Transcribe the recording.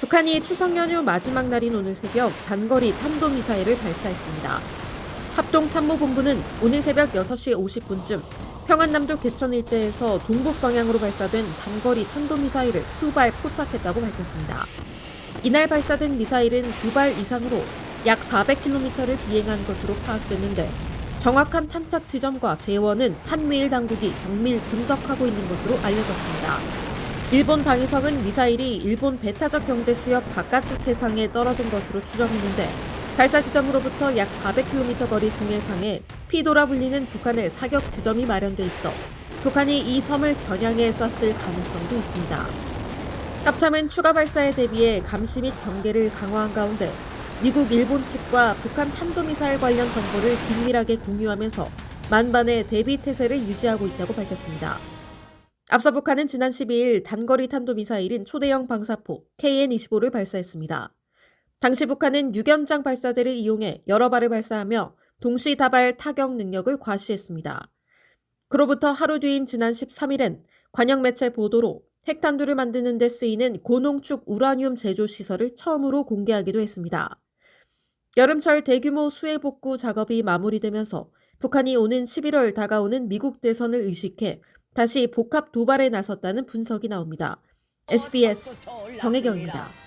북한이 추석 연휴 마지막 날인 오늘 새벽 단거리 탄도미사일을 발사했습니다. 합동참모본부는 오늘 새벽 6시 50분쯤 평안남도 개천 일대에서 동북 방향으로 발사된 단거리 탄도미사일을 수발 포착했다고 밝혔습니다. 이날 발사된 미사일은 두 발 이상으로 약 400km를 비행한 것으로 파악됐는데 정확한 탄착 지점과 재원은 한미일 당국이 정밀 분석하고 있는 것으로 알려졌습니다. 일본 방위성은 미사일이 일본 배타적 경제 수역 바깥쪽 해상에 떨어진 것으로 추정했는데 발사 지점으로부터 약 400km 거리 동해상에 피도라 불리는 북한의 사격 지점이 마련돼 있어 북한이 이 섬을 겨냥해 쐈을 가능성도 있습니다. 합참은 추가 발사에 대비해 감시 및 경계를 강화한 가운데 미국, 일본 측과 북한 탄도미사일 관련 정보를 긴밀하게 공유하면서 만반의 대비 태세를 유지하고 있다고 밝혔습니다. 앞서 북한은 지난 12일 단거리 탄도미사일인 초대형 방사포 KN-25를 발사했습니다. 당시 북한은 유견장 발사대를 이용해 여러 발을 발사하며 동시 다발 타격 능력을 과시했습니다. 그로부터 하루 뒤인 지난 13일엔 관영 매체 보도로 핵탄두를 만드는 데 쓰이는 고농축 우라늄 제조 시설을 처음으로 공개하기도 했습니다. 여름철 대규모 수해 복구 작업이 마무리되면서 북한이 오는 11월 다가오는 미국 대선을 의식해 다시 복합 도발에 나섰다는 분석이 나옵니다. SBS 정혜경입니다.